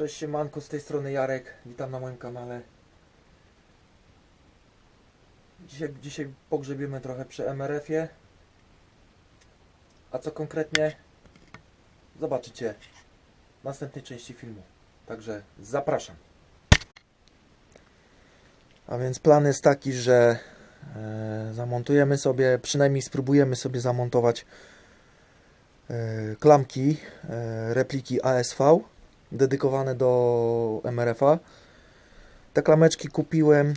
Cześć siemanko, z tej strony Jarek, witam na moim kanale. Dzisiaj, dzisiaj pogrzebiemy trochę przy MRF-ie. A co konkretnie? Zobaczycie w następnej części filmu. Także zapraszam. A więc plan jest taki, że e, zamontujemy sobie, przynajmniej spróbujemy sobie zamontować e, klamki, e, repliki ASV dedykowane do MRF-a. Te klameczki kupiłem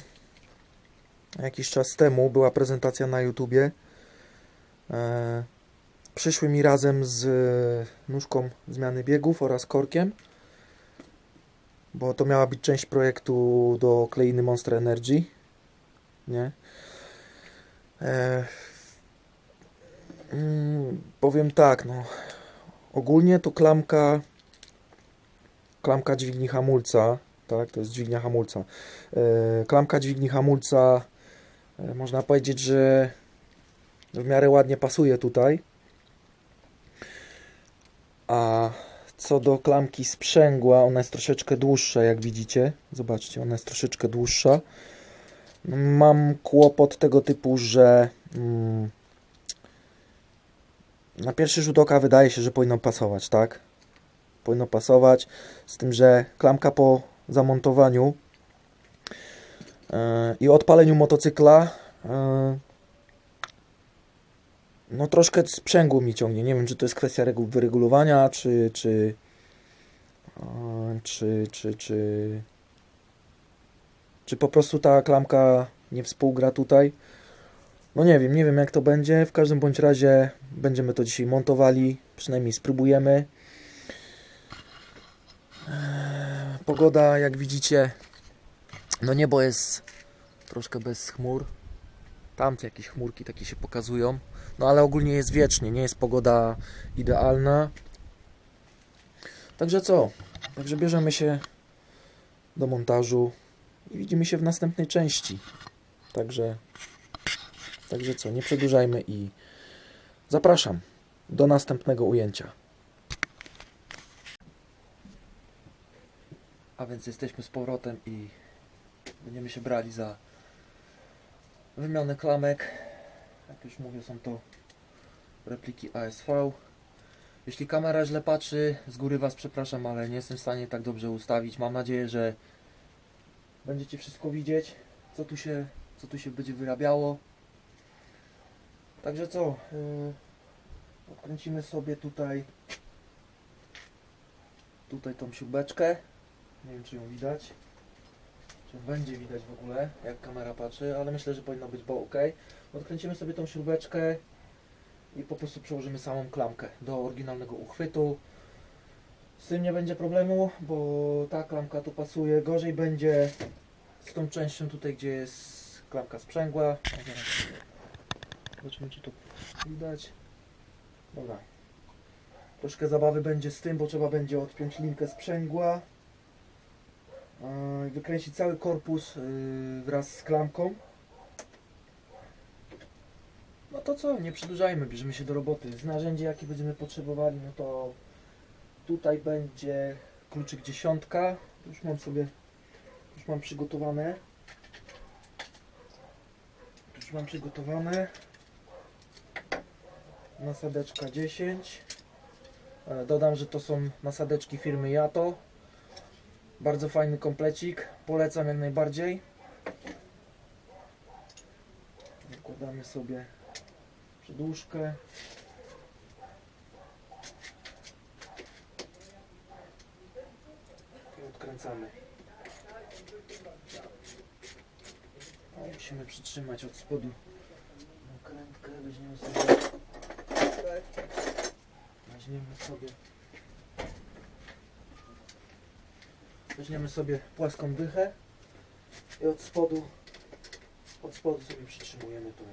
jakiś czas temu, była prezentacja na YouTubie. E, przyszły mi razem z nóżką zmiany biegów oraz korkiem, bo to miała być część projektu do kleiny Monster Energy. Nie? E, mm, powiem tak, no. Ogólnie to klamka klamka dźwigni hamulca, tak, to jest dźwignia hamulca. E, Klamka dźwigni hamulca, e, można powiedzieć, że w miarę ładnie pasuje tutaj. A co do klamki sprzęgła, ona jest troszeczkę dłuższa, jak widzicie. Zobaczcie, ona jest troszeczkę dłuższa. Mam kłopot tego typu, że mm, na pierwszy rzut oka wydaje się, że powinno pasować, tak? Powinno pasować. Z tym, że klamka po zamontowaniu e, i odpaleniu motocykla e, no troszkę sprzęgło mi ciągnie. Nie wiem, czy to jest kwestia regu- wyregulowania, czy czy, e, czy czy czy czy po prostu ta klamka nie współgra tutaj. No nie wiem, nie wiem jak to będzie. W każdym bądź razie będziemy to dzisiaj montowali. Przynajmniej spróbujemy. Pogoda, jak widzicie, no niebo jest troszkę bez chmur. Tamte jakieś chmurki takie się pokazują. No ale ogólnie jest wiecznie, nie jest pogoda idealna. Także co? Także bierzemy się do montażu i widzimy się w następnej części. Także, także co? Nie przedłużajmy i zapraszam do następnego ujęcia. A więc jesteśmy z powrotem i będziemy się brali za wymianę klamek. Jak już mówię, są to repliki ASV. Jeśli kamera źle patrzy, z góry Was przepraszam, ale nie jestem w stanie tak dobrze ustawić. Mam nadzieję, że będziecie wszystko widzieć, co tu się, co tu się będzie wyrabiało. Także co? Yy, odkręcimy sobie tutaj tutaj tą śrubeczkę. Nie wiem, czy ją widać. Czy będzie widać w ogóle, jak kamera patrzy, ale myślę, że powinno być, bo ok. Odkręcimy sobie tą śrubeczkę i po prostu przełożymy samą klamkę do oryginalnego uchwytu. Z tym nie będzie problemu, bo ta klamka tu pasuje. Gorzej będzie z tą częścią tutaj, gdzie jest klamka sprzęgła. Zobaczymy, czy to widać. Dobra. Troszkę zabawy będzie z tym, bo trzeba będzie odpiąć linkę sprzęgła. Wykręcić cały korpus yy, wraz z klamką. No to co, nie przedłużajmy, bierzemy się do roboty. Z narzędzi jakie będziemy potrzebowali, no to tutaj będzie kluczyk dziesiątka. Już mam sobie, już mam przygotowane. Już mam przygotowane. Nasadeczka 10. E, Dodam, że to są nasadeczki firmy Jato. Bardzo fajny komplecik. Polecam jak najbardziej. Zakładamy sobie przedłużkę. I odkręcamy. O, musimy przytrzymać od spodu nakrętkę. Weźmiemy sobie weźmiemy sobie weźmiemy sobie płaską dychę i od spodu od spodu sobie przytrzymujemy tą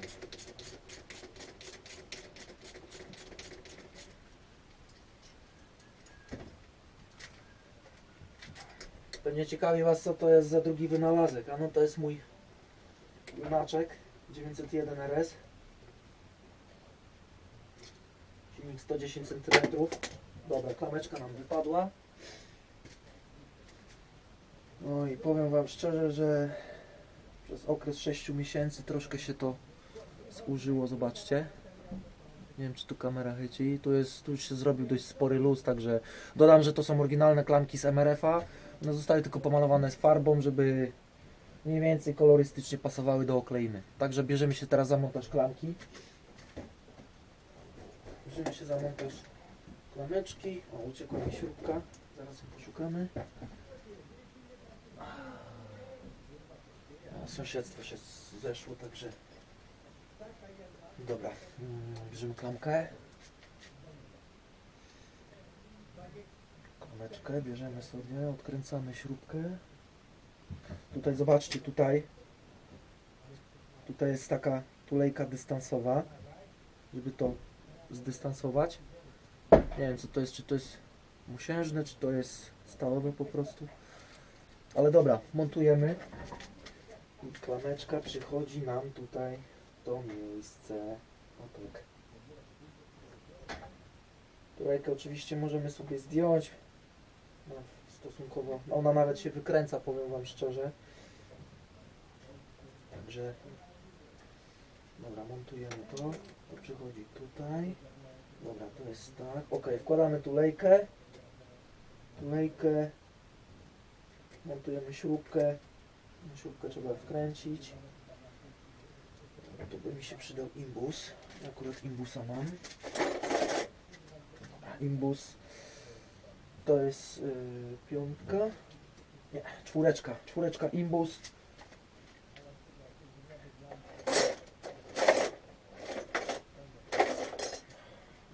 Pewnie ciekawi Was co to jest za drugi wynalazek, a no to jest mój Maczek 901 RS silnik 110 cm dobra, klameczka nam wypadła No i powiem Wam szczerze, że przez okres 6 miesięcy troszkę się to zużyło, zobaczcie. Nie wiem, czy tu kamera chyci. Tu, jest, tu już się zrobił dość spory luz, także dodam, że to są oryginalne klamki z MRF-a. One zostały tylko pomalowane z farbą, żeby mniej więcej kolorystycznie pasowały do okleiny. Także bierzemy się teraz za montaż klamki. Bierzemy się za montaż klameczki. O, uciekła mi śrubka. Zaraz ją poszukamy. Sąsiedztwo się zeszło, także... Dobra, mm, bierzemy klamkę. Klameczkę bierzemy sobie, odkręcamy śrubkę. Tutaj zobaczcie, tutaj tutaj jest taka tulejka dystansowa, żeby to zdystansować. Nie wiem co to jest, czy to jest musiężne, czy to jest stalowe po prostu. Ale dobra, montujemy. I klameczka przychodzi nam tutaj w to miejsce. O tak. Tulejkę oczywiście możemy sobie zdjąć. No, stosunkowo, ona nawet się wykręca, powiem Wam szczerze. Także, dobra, montujemy to. To przychodzi tutaj. Dobra, to jest tak. Ok, wkładamy tulejkę. Tulejkę. Montujemy śrubkę. Śrubkę trzeba wkręcić. Tu by mi się przydał imbus. Ja Akurat imbusa mam. Dobra, imbus. To jest yy, piątka. Nie, czwóreczka. Czwóreczka imbus.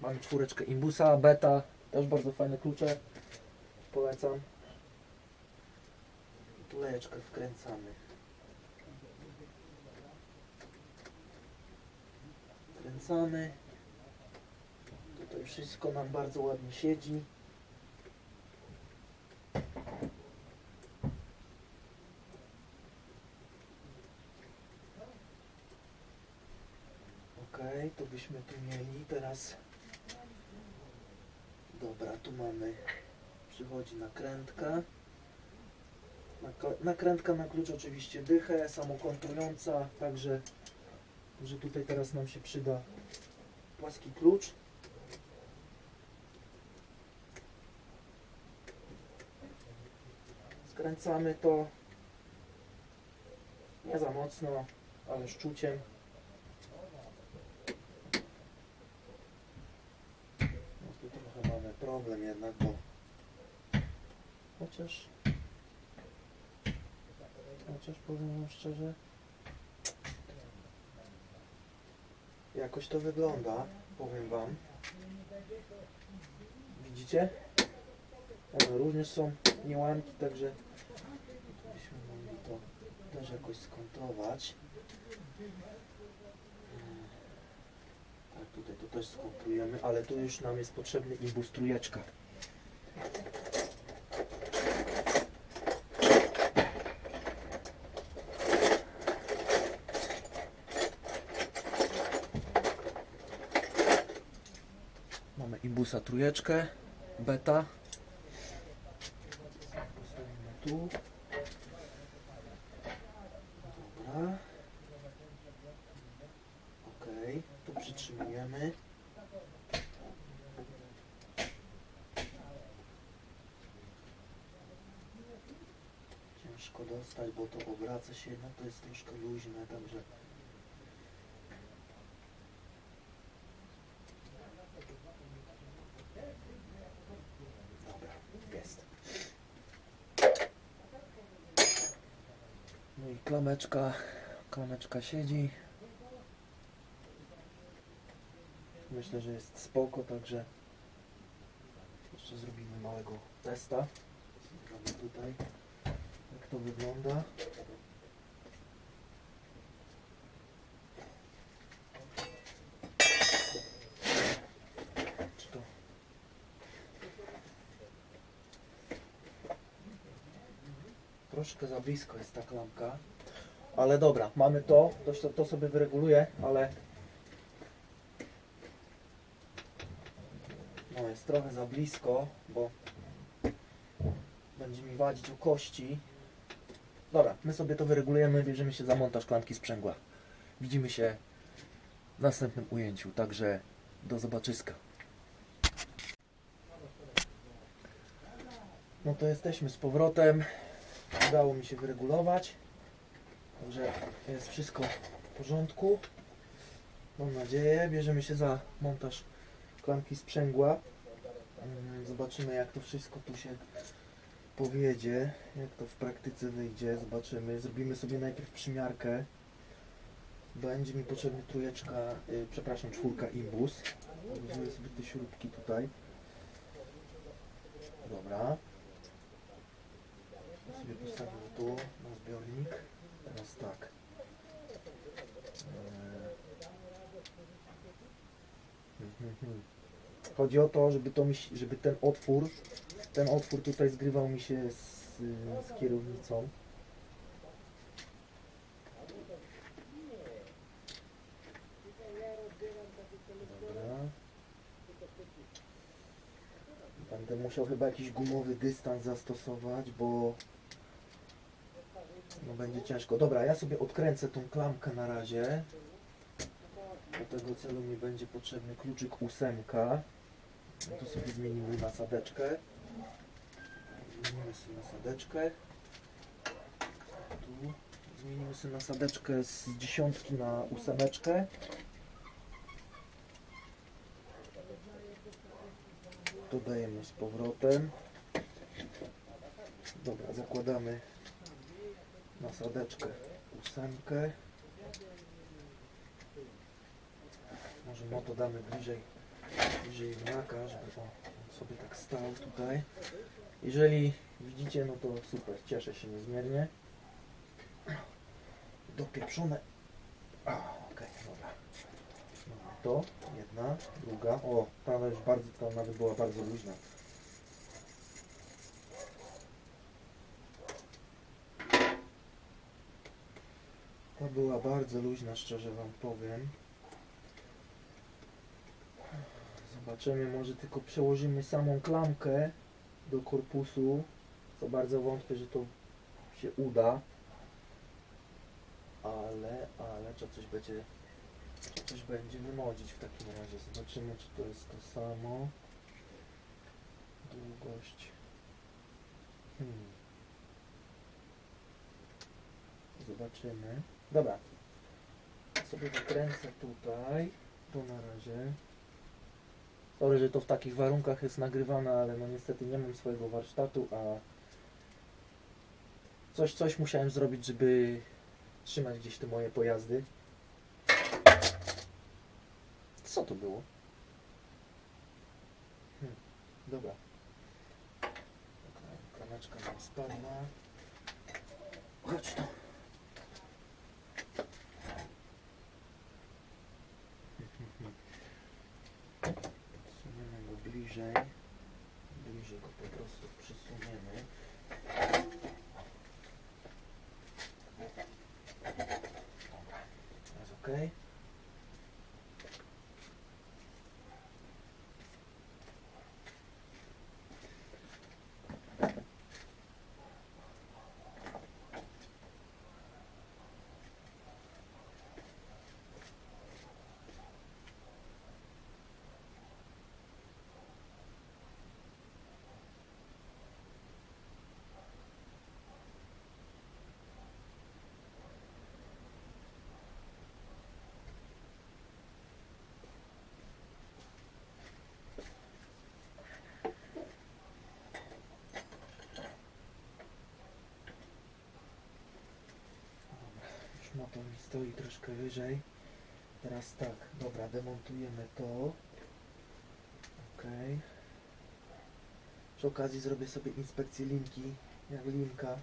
Mamy czwóreczkę imbusa, beta. Też bardzo fajne klucze. Polecam. Tulejeczkę wkręcamy. Wkręcamy. Tutaj wszystko nam bardzo ładnie siedzi. Ok, to byśmy tu mieli teraz. Dobra, tu mamy. Przychodzi nakrętka. Nakrętka na klucz oczywiście dychę, samokontrująca, także że tutaj teraz nam się przyda płaski klucz. Skręcamy to nie za mocno, ale szczuciem. No tu trochę mamy problem jednak, bo chociaż chociaż powiem szczerze jakoś to wygląda, powiem wam. Widzicie? One również są niełamki, także byśmy mogli to też jakoś skontrować. Mm. Tak, tutaj to też skontrujemy, ale tu już nam jest potrzebny imbus trójeczka. Imbusa trójeczkę, beta. Tu. Dobra. Ok, tu przytrzymujemy. Ciężko dostać, bo to obraca się, no to jest troszkę luźne, także Dobra, jest. No i klameczka, siedzi. Myślę, że jest spoko, także jeszcze zrobimy małego testa. Tutaj, jak to wygląda. Troszkę za blisko jest ta klamka. Ale dobra, mamy to. To, to sobie wyreguluję, ale... No jest trochę za blisko, bo będzie mi wadzić o kości. Dobra, my sobie to wyregulujemy, bierzemy się za montaż klamki sprzęgła. Widzimy się w następnym ujęciu, także do zobaczyska. No to jesteśmy z powrotem. Udało mi się wyregulować. Także jest wszystko w porządku. Mam nadzieję. Bierzemy się za montaż klamki sprzęgła. Mm, Zobaczymy jak to wszystko tu się powiedzie, jak to w praktyce wyjdzie. Zobaczymy. Zrobimy sobie najpierw przymiarkę. Będzie mi potrzebna trójeczka, y, przepraszam, czwórka imbus. Rozumiem sobie te śrubki tutaj. Dobra. Sobie postawię tu na zbiornik. Teraz tak. Mhm. Chodzi o to, żeby, to się- żeby ten otwór, ten otwór tutaj zgrywał mi się z, z kierownicą. Dobra. Będę musiał chyba jakiś gumowy dystans zastosować, bo no będzie ciężko. Dobra, ja sobie odkręcę tą klamkę na razie. Do tego celu mi będzie potrzebny kluczyk ósemka. No to sobie zmienimy nasadeczkę. Zmienimy sobie nasadeczkę. Tu zmienimy sobie nasadeczkę z dziesiątki na ósemeczkę. Dodajemy z powrotem. Dobra, zakładamy nasadeczkę ósemkę. Może moto damy bliżej, bliżej wnaka, żeby on sobie tak stał tutaj. Jeżeli widzicie, no to super, cieszę się niezmiernie. Dopieprzone. Okej, dobra. Mamy to, jedna, druga. O, ta już bardzo, ta nawet była bardzo luźna. Ta była bardzo luźna, szczerze Wam powiem. Zobaczymy, może tylko przełożymy samą klamkę do korpusu, co bardzo wątpię, że to się uda. Ale, ale trzeba coś będzie, trzeba coś będzie wymodzić w takim razie. Zobaczymy, czy to jest to samo. Długość. Hmm. Zobaczymy. Dobra. Sobie wykręcę tutaj. Tu na razie. Sorry, że to w takich warunkach jest nagrywane, ale no niestety nie mam swojego warsztatu, a coś, coś musiałem zrobić, żeby trzymać gdzieś te moje pojazdy. Co to było? Hmm, dobra. Klameczka nam spadła. Chodź tu. Przesuniemy go bliżej. Bliżej go po prostu przesuniemy. Dobra, jest ok. Motor mi stoi troszkę wyżej. Teraz tak, dobra, demontujemy to. Ok. Przy okazji zrobię sobie inspekcję linki, jak linka.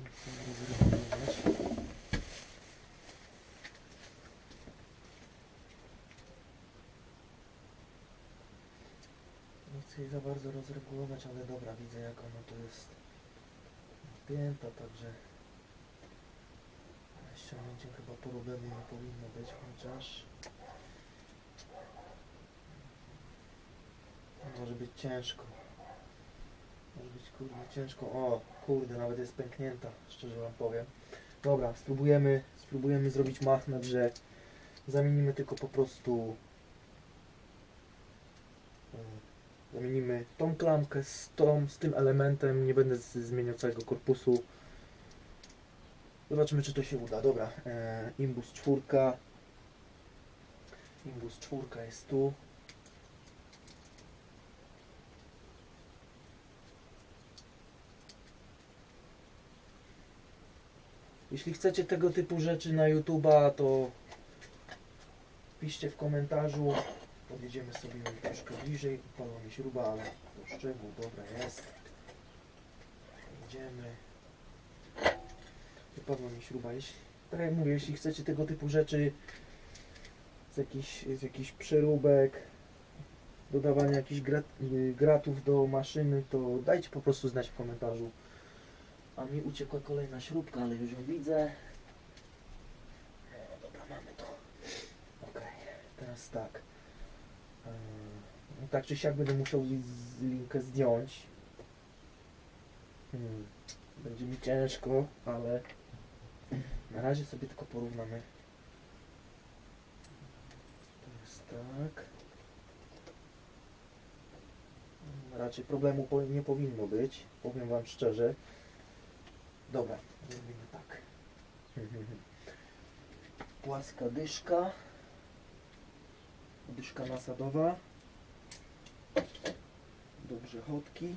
Nic nie zregulować. Nie chcę jej za bardzo rozregulować, ale dobra, widzę jak ona tu jest napięta, także ściągnięciem chyba problemu nie powinno być, chociaż może być ciężko. Może być kurde ciężko. O, kurde, nawet jest pęknięta, szczerze wam powiem. Dobra, spróbujemy, spróbujemy zrobić magnet, że zamienimy tylko po prostu e, zamienimy tą klamkę z tą, z tym elementem, nie będę zmieniał całego korpusu. Zobaczymy czy to się uda. Dobra, e, imbus czwórka. Imbus czwórka jest tu. Jeśli chcecie tego typu rzeczy na YouTube'a, to piszcie w komentarzu. Podjedziemy sobie troszkę bliżej. Padła mi śruba, ale to szczegół, dobra jest. Jedziemy. Wypadła mi śruba. Jeśli, tak jak mówię, jeśli chcecie tego typu rzeczy z jakichś, z przeróbek, dodawania jakichś grat, gratów do maszyny, to dajcie po prostu znać w komentarzu. A mi uciekła kolejna śrubka, ale już ją widzę. No dobra, mamy to. Okej, teraz tak. Tak czy siak będę musiał linkę zdjąć. Hmm. Będzie mi ciężko, ale na razie sobie tylko porównamy. To jest tak. Raczej problemu nie powinno być, powiem Wam szczerze. Dobra, zrobimy tak. Płaska dyszka. Dyszka nasadowa. Dobrze chodki.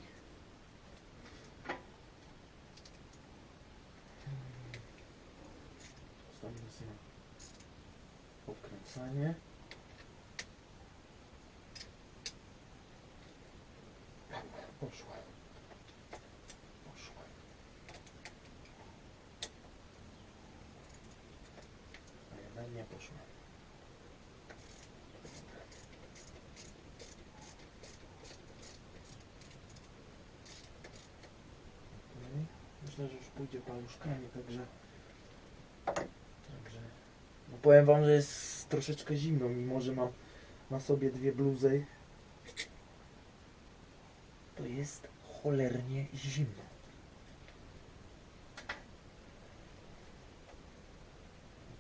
Zostawimy sobie. Poszła. Poszła. A jednak nie poszła. Okej. Myślę, że już pójdzie paluszkami, także... Także... No powiem wam, że jest troszeczkę zimno, mimo że mam na sobie dwie bluzy. To jest cholernie zimno.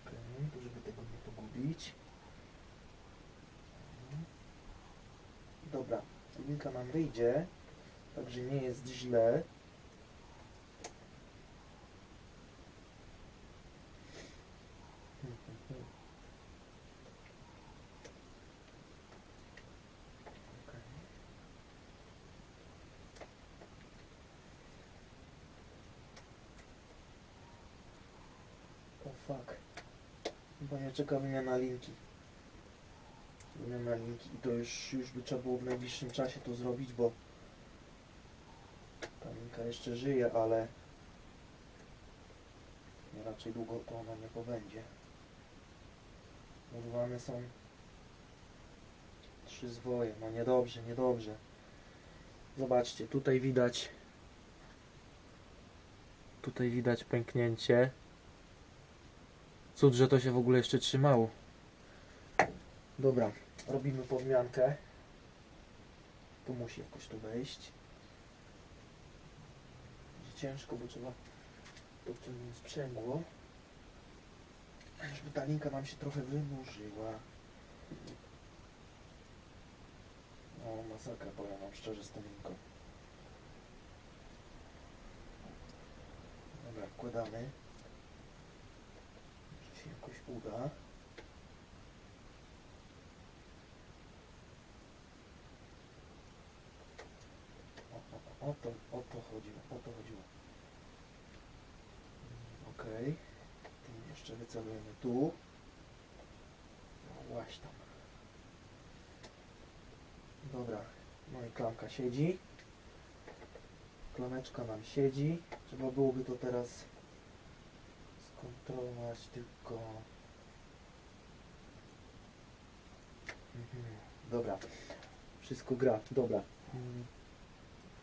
Okej, to żeby tego nie pogubić. Dobra, linka nam wyjdzie, także nie jest źle. Okej. Fuck. Chyba nie czeka wymiana linki. Wymiana linki i to już, już by trzeba było w najbliższym czasie to zrobić, bo ta linka jeszcze żyje, ale nie, raczej długo to ona nie pobędzie. Używane są trzy zwoje. No niedobrze, niedobrze. Zobaczcie, tutaj widać tutaj widać pęknięcie. Cud, że to się w ogóle jeszcze trzymało. Dobra, robimy podmiankę. Tu musi jakoś to wejść. Będzie ciężko, bo trzeba podciągnąć sprzęgło. Żeby ta linka nam się trochę wynurzyła. No masakra, powiem wam szczerze z tą linką. Dobra, wkładamy. Się jakoś uda. O, o, o, to, o to chodziło, o to chodziło. Okej. Tym jeszcze wycelujemy tu. No łaś tam. Dobra, no i klamka siedzi. Klameczka nam siedzi. Trzeba byłoby to teraz skontrolować tylko. Mhm. Dobra. Wszystko gra. Dobra. Mm.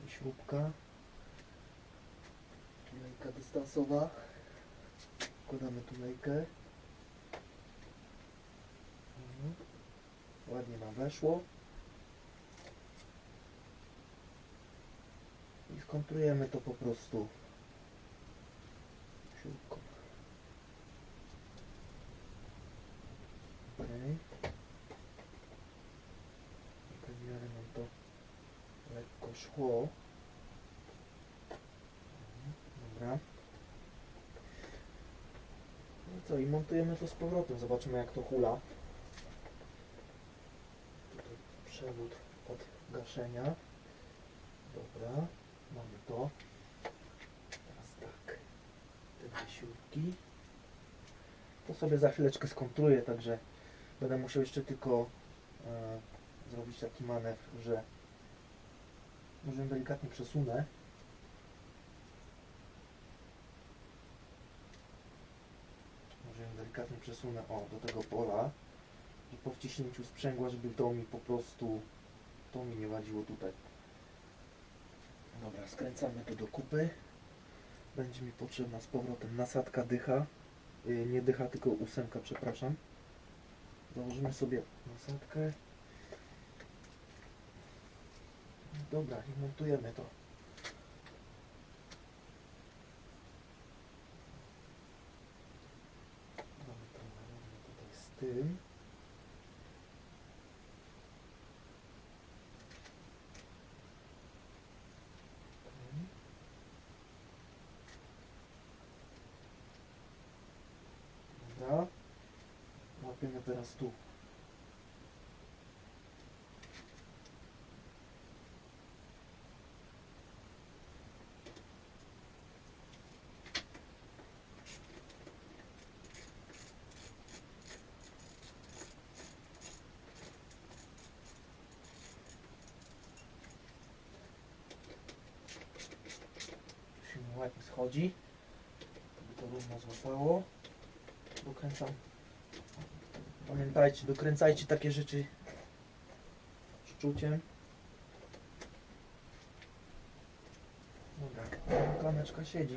I Śrubka. Tulejka dystansowa. Wkładamy tulejkę. Mhm. Ładnie nam weszło. Kontrujemy to po prostu siłką. Okej. W tej miarę nam to Mhm, Dobra. No co, i montujemy to z powrotem. Zobaczymy jak to hula. Tutaj przewód od gaszenia. Dobra, mamy to. Teraz tak. Te wysiłki. To sobie za chwileczkę skontruję, także będę musiał jeszcze tylko e, zrobić taki manewr, że może ją delikatnie przesunę. Może ją delikatnie przesunę o, do tego pola i po wciśnięciu sprzęgła, żeby to mi po prostu to mi nie wadziło tutaj. Dobra, skręcamy to do kupy. Będzie mi potrzebna z powrotem nasadka dycha. Yy, nie dycha, tylko ósemka, przepraszam. Założymy sobie nasadkę. Dobra, i montujemy to. Mamy to tutaj z tym. Dobra. Łapiemy teraz tu. Ładnie schodzi. Żeby to równo złapało. Dokręcam. Pamiętajcie, dokręcajcie takie rzeczy szczuciem. Dobra, klameczka siedzi.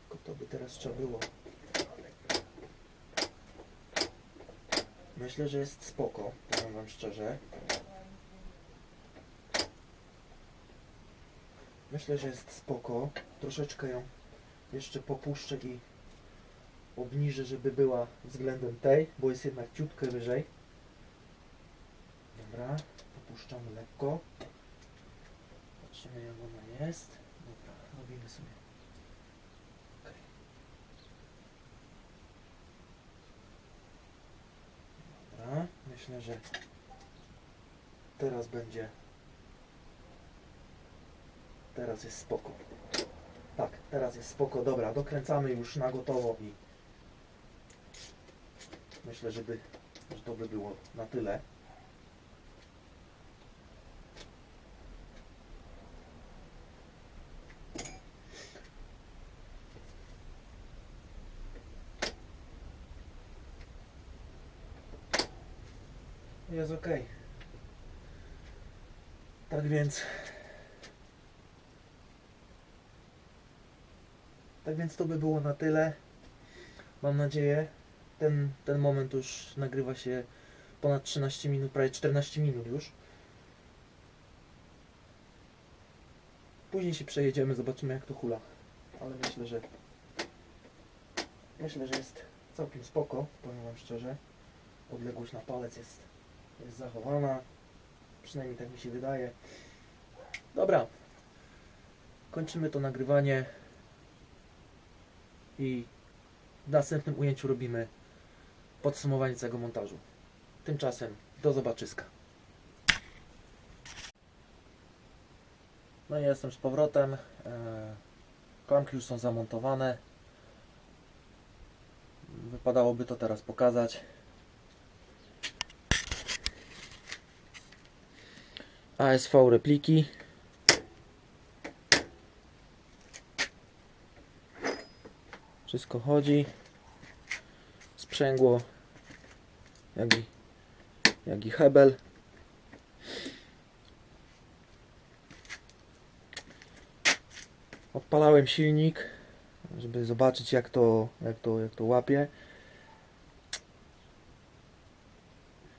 Tylko to by teraz trzeba było. Myślę, że jest spoko, powiem wam szczerze. Myślę, że jest spoko. Troszeczkę ją jeszcze popuszczę i obniżę, żeby była względem tej, bo jest jednak ciutkę wyżej. Dobra, popuszczamy lekko. Patrzymy jak ona jest. Dobra, robimy sobie. Dobra, myślę, że teraz będzie teraz jest spoko. Tak, teraz jest spoko. Dobra, dokręcamy już na gotowo i myślę, żeby, że to by było na tyle. Jest ok. Tak więc Tak więc to by było na tyle. Mam nadzieję. Ten, ten moment już nagrywa się ponad 13 minut, prawie 14 minut już. Później się przejedziemy, zobaczymy jak to hula. Ale myślę, że myślę, że jest całkiem spoko, powiem wam szczerze. Odległość na palec jest, jest zachowana. Przynajmniej tak mi się wydaje. Dobra. Kończymy to nagrywanie i w następnym ujęciu robimy podsumowanie całego montażu. Tymczasem do zobaczyska. No i jestem z powrotem. E, Klamki już są zamontowane. Wypadałoby to teraz pokazać. ASV repliki. Wszystko chodzi. Sprzęgło, jak i, jak i hebel. Odpalałem silnik, żeby zobaczyć jak to, jak to, jak to łapie.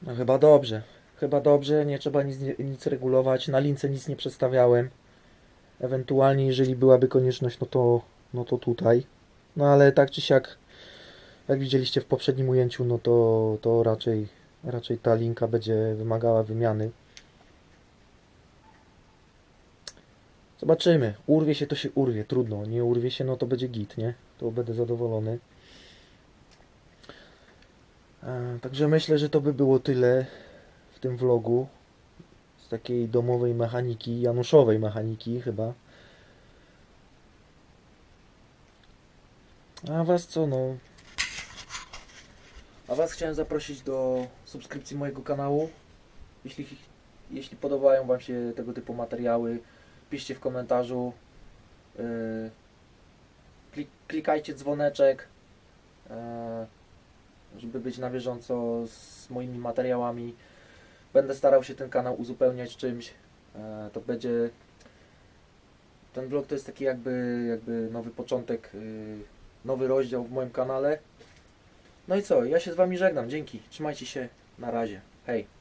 No chyba dobrze. Chyba dobrze, nie trzeba nic, nic regulować. Na lince nic nie przestawiałem. Ewentualnie, jeżeli byłaby konieczność, no to, no to tutaj. No ale tak czy siak, jak widzieliście w poprzednim ujęciu, no to, to raczej, raczej ta linka będzie wymagała wymiany. Zobaczymy. Urwie się to się urwie, trudno. Nie urwie się, no to będzie git, nie? To będę zadowolony. E, Także myślę, że to by było tyle w tym vlogu. Z takiej domowej mechaniki, Januszowej mechaniki chyba. A was co, no? A was chciałem zaprosić do subskrypcji mojego kanału. Jeśli, jeśli podobają wam się tego typu materiały, piszcie w komentarzu. Yy, klik, klikajcie dzwoneczek, yy, żeby być na bieżąco z moimi materiałami. Będę starał się ten kanał uzupełniać czymś. Yy, to będzie. Ten vlog to jest taki jakby, jakby nowy początek, yy, nowy rozdział w moim kanale. No i co? Ja się z wami żegnam. Dzięki. Trzymajcie się. Na razie. Hej.